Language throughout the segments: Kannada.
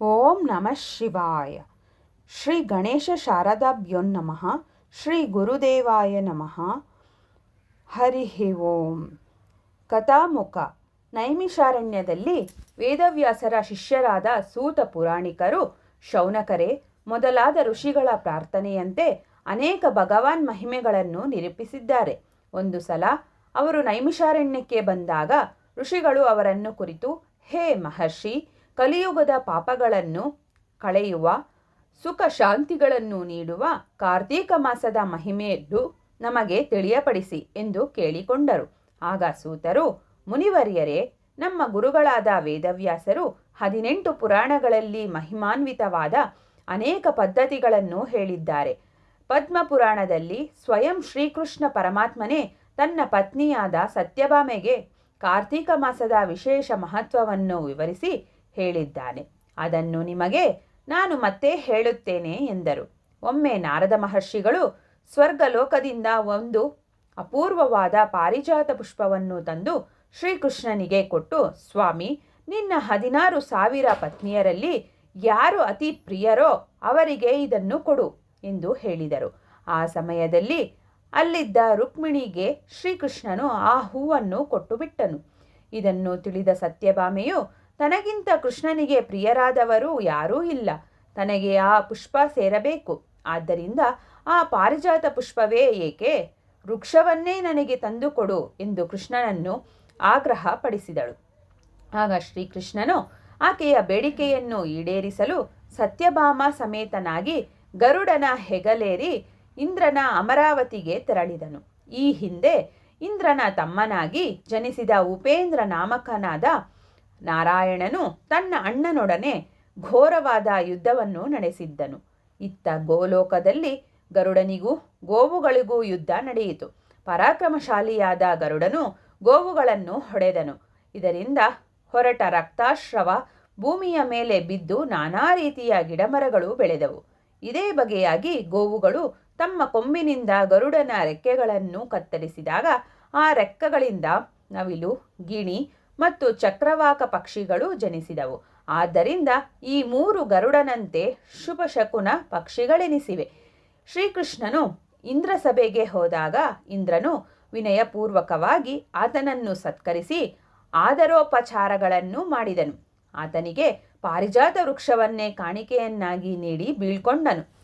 ಓಂ ನಮಃ ಶಿವಾಯ. ಶ್ರೀ ಗಣೇಶ ಶಾರದಾಭ್ಯೋ ನಮಃ, ಶ್ರೀ ಗುರುದೇವಾಯ ನಮಃ. ಹರಿ ಓಂ. ಕಥಾಮುಖ. ನೈಮಿಷಾರಣ್ಯದಲ್ಲಿ ವೇದವ್ಯಾಸರ ಶಿಷ್ಯರಾದ ಸೂತ ಪುರಾಣಿಕರು, ಶೌನಕರೆ, ಮೊದಲಾದ ಋಷಿಗಳ ಪ್ರಾರ್ಥನೆಯಂತೆ ಅನೇಕ ಭಗವಾನ್ ಮಹಿಮೆಗಳನ್ನು ನಿರೂಪಿಸಿದ್ದಾರೆ. ಒಂದು ಸಲ ಅವರು ನೈಮಿಷಾರಣ್ಯಕ್ಕೆ ಬಂದಾಗ ಋಷಿಗಳು ಅವರನ್ನು ಕುರಿತು, ಹೇ ಮಹರ್ಷಿ ಕಲಿಯುಗದ ಪಾಪಗಳನ್ನು ಕಳೆಯುವ, ಸುಖ ಶಾಂತಿಗಳನ್ನು ನೀಡುವ ಕಾರ್ತೀಕ ಮಾಸದ ಮಹಿಮೆಯನ್ನು ನಮಗೆ ತಿಳಿಯಪಡಿಸಿ ಎಂದು ಕೇಳಿಕೊಂಡರು. ಆಗ ಸೂತರು, ಮುನಿವರಿಯರೇ, ನಮ್ಮ ಗುರುಗಳಾದ ವೇದವ್ಯಾಸರು ಹದಿನೆಂಟು ಪುರಾಣಗಳಲ್ಲಿ ಮಹಿಮಾನ್ವಿತವಾದ ಅನೇಕ ಪದ್ಧತಿಗಳನ್ನು ಹೇಳಿದ್ದಾರೆ. ಪದ್ಮ ಪುರಾಣದಲ್ಲಿ ಸ್ವಯಂ ಶ್ರೀಕೃಷ್ಣ ಪರಮಾತ್ಮನೇ ತನ್ನ ಪತ್ನಿಯಾದ ಸತ್ಯಭಾಮೆಗೆ ಕಾರ್ತೀಕ ಮಾಸದ ವಿಶೇಷ ಮಹತ್ವವನ್ನು ವಿವರಿಸಿ ಹೇಳಿದ್ದಾನೆ. ಅದನ್ನು ನಿಮಗೆ ನಾನು ಮತ್ತೆ ಹೇಳುತ್ತೇನೆ ಎಂದರು. ಒಮ್ಮೆ ನಾರದ ಮಹರ್ಷಿಗಳು ಸ್ವರ್ಗಲೋಕದಿಂದ ಒಂದು ಅಪೂರ್ವವಾದ ಪಾರಿಜಾತ ಪುಷ್ಪವನ್ನು ತಂದು ಶ್ರೀಕೃಷ್ಣನಿಗೆ ಕೊಟ್ಟು, ಸ್ವಾಮಿ, ನಿನ್ನ ಹದಿನಾರು ಸಾವಿರ ಪತ್ನಿಯರಲ್ಲಿ ಯಾರು ಅತಿ ಪ್ರಿಯರೋ ಅವರಿಗೆ ಇದನ್ನು ಕೊಡು ಎಂದು ಹೇಳಿದರು. ಆ ಸಮಯದಲ್ಲಿ ಅಲ್ಲಿದ್ದ ರುಕ್ಮಿಣಿಗೆ ಶ್ರೀಕೃಷ್ಣನು ಆ ಹೂವನ್ನು ಕೊಟ್ಟು ಬಿಟ್ಟನು. ಇದನ್ನು ತಿಳಿದ ಸತ್ಯಭಾಮೆಯು ತನಗಿಂತ ಕೃಷ್ಣನಿಗೆ ಪ್ರಿಯರಾದವರು ಯಾರೂ ಇಲ್ಲ. ತನಗೆ ಆ ಪುಷ್ಪ ಸೇರಬೇಕು. ಆದ್ದರಿಂದ ಆ ಪಾರಿಜಾತ ಪುಷ್ಪವೇ ಏಕೆ? ವೃಕ್ಷವನ್ನೇ ನನಗೆ ತಂದುಕೊಡು ಎಂದು ಕೃಷ್ಣನನ್ನು ಆಗ್ರಹ ಪಡಿಸಿದಳು ಆಗ ಶ್ರೀಕೃಷ್ಣನು ಆಕೆಯ ಬೇಡಿಕೆಯನ್ನು ಈಡೇರಿಸಲು ಸತ್ಯಭಾಮ ಸಮೇತನಾಗಿ ಗರುಡನ ಹೆಗಲೇರಿ ಇಂದ್ರನ ಅಮರಾವತಿಗೆ ತೆರಳಿದನು. ಈ ಹಿಂದೆ ಇಂದ್ರನ ತಮ್ಮನಾಗಿ ಜನಿಸಿದ ಉಪೇಂದ್ರ ನಾಮಕನಾದ ನಾರಾಯಣನು ತನ್ನ ಅಣ್ಣನೊಡನೆ ಘೋರವಾದ ಯುದ್ಧವನ್ನು ನಡೆಸಿದ್ದನು. ಇತ್ತ ಗೋಲೋಕದಲ್ಲಿ ಗರುಡನಿಗೂ ಗೋವುಗಳಿಗೂ ಯುದ್ಧ ನಡೆಯಿತು. ಪರಾಕ್ರಮಶಾಲಿಯಾದ ಗರುಡನು ಗೋವುಗಳನ್ನು ಹೊಡೆದನು. ಇದರಿಂದ ಹೊರಟ ರಕ್ತಾಶ್ರವ ಭೂಮಿಯ ಮೇಲೆ ಬಿದ್ದು ನಾನಾ ರೀತಿಯ ಗಿಡಮರಗಳು ಬೆಳೆದವು. ಇದೇ ಬಗೆಯಾಗಿ ಗೋವುಗಳು ತಮ್ಮ ಕೊಂಬಿನಿಂದ ಗರುಡನ ರೆಕ್ಕೆಗಳನ್ನು ಕತ್ತರಿಸಿದಾಗ ಆ ರೆಕ್ಕಗಳಿಂದ ನವಿಲು, ಗಿಣಿ ಮತ್ತು ಚಕ್ರವಾಕ ಪಕ್ಷಿಗಳು ಜನಿಸಿದವು. ಆದ್ದರಿಂದ ಈ ಮೂರು ಗರುಡನಂತೆ ಶುಭ ಶಕುನ ಪಕ್ಷಿಗಳೆನಿಸಿವೆ. ಶ್ರೀಕೃಷ್ಣನು ಇಂದ್ರ ಸಭೆಗೆ ಹೋದಾಗ ಇಂದ್ರನು ವಿನಯಪೂರ್ವಕವಾಗಿ ಆತನನ್ನು ಸತ್ಕರಿಸಿ ಆದರೋಪಚಾರಗಳನ್ನು ಮಾಡಿದನು. ಆತನಿಗೆ ಪಾರಿಜಾತ ವೃಕ್ಷವನ್ನೇ ಕಾಣಿಕೆಯನ್ನಾಗಿ ನೀಡಿ ಬೀಳ್ಕೊಂಡನು.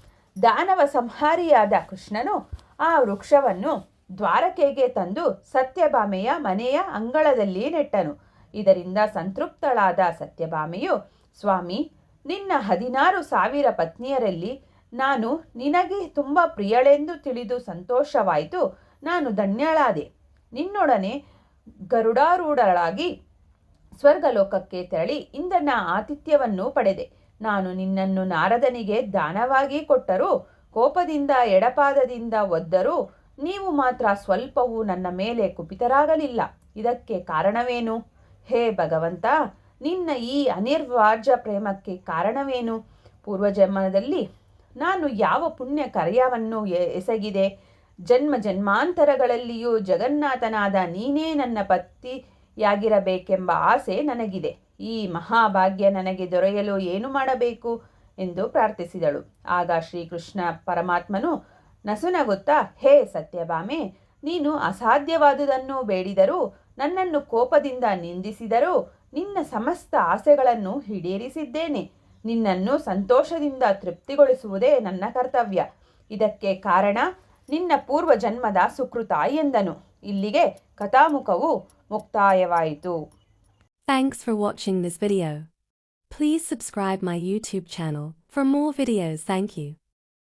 ದಾನವ ಸಂಹಾರಿಯಾದ ಕೃಷ್ಣನು ಆ ವೃಕ್ಷವನ್ನು ದ್ವಾರಕೆಗೆ ತಂದು ಸತ್ಯಭಾಮೆಯ ಮನೆಯ ಅಂಗಳದಲ್ಲಿ ನೆಟ್ಟನು. ಇದರಿಂದ ಸಂತೃಪ್ತಳಾದ ಸತ್ಯಭಾಮೆಯು, ಸ್ವಾಮಿ, ನಿನ್ನ ಹದಿನಾರು ಸಾವಿರ ಪತ್ನಿಯರಲ್ಲಿ ನಾನು ನಿನಗೆ ತುಂಬ ಪ್ರಿಯಳೆಂದು ತಿಳಿದು ಸಂತೋಷವಾಯಿತು. ನಾನು ಧನ್ಯಳಾದೆ. ನಿನ್ನೊಡನೆ ಗರುಡಾರೂಢಳಾಗಿ ಸ್ವರ್ಗಲೋಕಕ್ಕೆ ತೆರಳಿ ಇಂದನ ಆತಿಥ್ಯವನ್ನು ಪಡೆದೆ. ನಾನು ನಿನ್ನನ್ನು ನಾರದನಿಗೆ ದಾನವಾಗಿ ಕೊಟ್ಟರೂ, ಕೋಪದಿಂದ ಎಡಪಾದದಿಂದ ಒದ್ದರೂ ನೀವು ಮಾತ್ರ ಸ್ವಲ್ಪವೂ ನನ್ನ ಮೇಲೆ ಕುಪಿತರಾಗಲಿಲ್ಲ. ಇದಕ್ಕೆ ಕಾರಣವೇನು? ಹೇ ಭಗವಂತ, ನಿನ್ನ ಈ ಅನಿರ್ವಾಜ್ಯ ಪ್ರೇಮಕ್ಕೆ ಕಾರಣವೇನು? ಪೂರ್ವಜನ್ಮದಲ್ಲಿ ನಾನು ಯಾವ ಪುಣ್ಯ ಕರೆಯವನ್ನು ಎಸಗಿದೆ? ಜನ್ಮ ಜನ್ಮಾಂತರಗಳಲ್ಲಿಯೂ ಜಗನ್ನಾಥನಾದ ನೀನೇ ನನ್ನ ಪತಿಯಾಗಿರಬೇಕೆಂಬ ಆಸೆ ನನಗಿದೆ. ಈ ಮಹಾಭಾಗ್ಯ ನನಗೆ ದೊರೆಯಲು ಏನು ಮಾಡಬೇಕು? ಎಂದು ಪ್ರಾರ್ಥಿಸಿದಳು. ಆಗ ಶ್ರೀಕೃಷ್ಣ ಪರಮಾತ್ಮನು ನಸುನಗುತ್ತಾ ಹೇ ಸತ್ಯಭಾಮೆ, ನೀನು ಅಸಾಧ್ಯವಾದುದನ್ನು ಬೇಡಿದರೂ, ನನ್ನನ್ನು ಕೋಪದಿಂದ ನಿಂದಿಸಿದರೂ, ನಿನ್ನ ಸಮಸ್ತ ಆಸೆಗಳನ್ನು ಈಡೇರಿಸಿದ್ದೇನೆ. ನಿನ್ನನ್ನು ಸಂತೋಷದಿಂದ ತೃಪ್ತಿಗೊಳಿಸುವುದೇ ನನ್ನ ಕರ್ತವ್ಯ. ಇದಕ್ಕೆ ಕಾರಣ, ನಿನ್ನ ಪೂರ್ವ ಜನ್ಮದ ಸುಕೃತ ಎಂದನು. ಇಲ್ಲಿಗೆ ಕಥಾಮುಖವು ಮುಕ್ತಾಯವಾಯಿತು. Thanks for watching this video please subscribe my YouTube channel for more videos thank you.